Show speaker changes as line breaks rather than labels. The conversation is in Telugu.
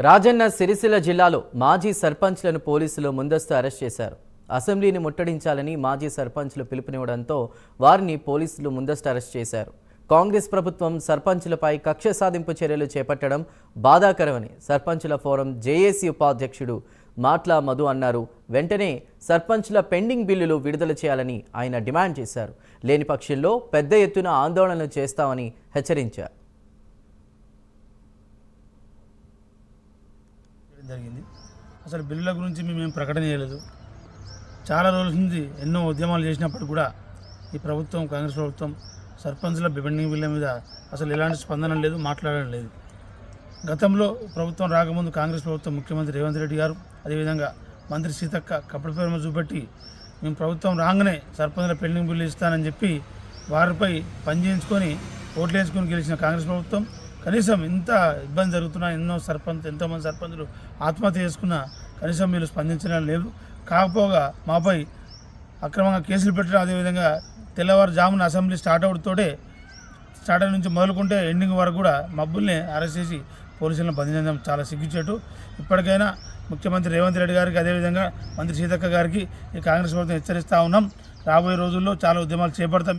రాజన్న సిరిసిల్ల జిల్లాలో మాజీ సర్పంచ్లను పోలీసులు ముందస్తు అరెస్ట్ చేశారు. అసెంబ్లీని ముట్టడించాలని మాజీ సర్పంచ్లు పిలుపునివ్వడంతో వారిని పోలీసులు ముందస్తు అరెస్ట్ చేశారు. కాంగ్రెస్ ప్రభుత్వం సర్పంచులపై కక్ష సాధింపు చర్యలు చేపట్టడం బాధాకరమని సర్పంచుల ఫోరం జేఏసీ ఉపాధ్యక్షుడు మాట్లా మధు అన్నారు. వెంటనే సర్పంచుల పెండింగ్ బిల్లులు విడుదల చేయాలని ఆయన డిమాండ్ చేశారు. లేని పక్షంలో పెద్ద ఎత్తున ఆందోళనలు చేస్తామని హెచ్చరించారు.
జరిగింది. అసలు బిల్లుల గురించి మేము ప్రకటన చేయలేదు. చాలా రోజుల నుంచి ఎన్నో ఉద్యమాలు చేసినప్పుడు కూడా ఈ ప్రభుత్వం కాంగ్రెస్ ప్రభుత్వం సర్పంచ్ల బిబెండింగ్ బిల్ల మీద అసలు ఎలాంటి స్పందన లేదు మాట్లాడడం లేదు. గతంలో ప్రభుత్వం రాకముందు కాంగ్రెస్ ప్రభుత్వం ముఖ్యమంత్రి రేవంత్ రెడ్డి గారు అదేవిధంగా మంత్రి సీతక్క కప్పటి ప్రేమ చూపెట్టి మేము ప్రభుత్వం రాగానే సర్పంచ్ల పెండింగ్ బిల్లు ఇస్తానని చెప్పి వారిపై పనిచేయించుకొని ఓట్లు వేసుకొని గెలిచిన కాంగ్రెస్ ప్రభుత్వం కనీసం ఇంత ఇబ్బంది జరుగుతున్నా ఎన్నో సర్పంచ్ ఎంతోమంది సర్పంచులు ఆత్మహత్య చేసుకున్నా కనీసం మీరు స్పందించడం లేదు. కాకపోగా మాపై అక్రమంగా కేసులు పెట్టడం అదేవిధంగా తెల్లవారుజామున అసెంబ్లీ స్టార్ట్ అవుతోటే స్టార్ట్ నుంచి మొదలుకుంటే ఎండింగ్ వరకు కూడా మబ్బుల్ని అరెస్ట్ చేసి పోలీసులను బంధించడం చాలా సిగ్గుచేటు. ఇప్పటికైనా ముఖ్యమంత్రి రేవంత్ రెడ్డి గారికి అదేవిధంగా మంత్రి సీతక్క గారికి ఈ కాంగ్రెస్ ప్రభుత్వం హెచ్చరిస్తూ ఉన్నాం. రాబోయే రోజుల్లో చాలా ఉద్యమాలు చేపడతాం.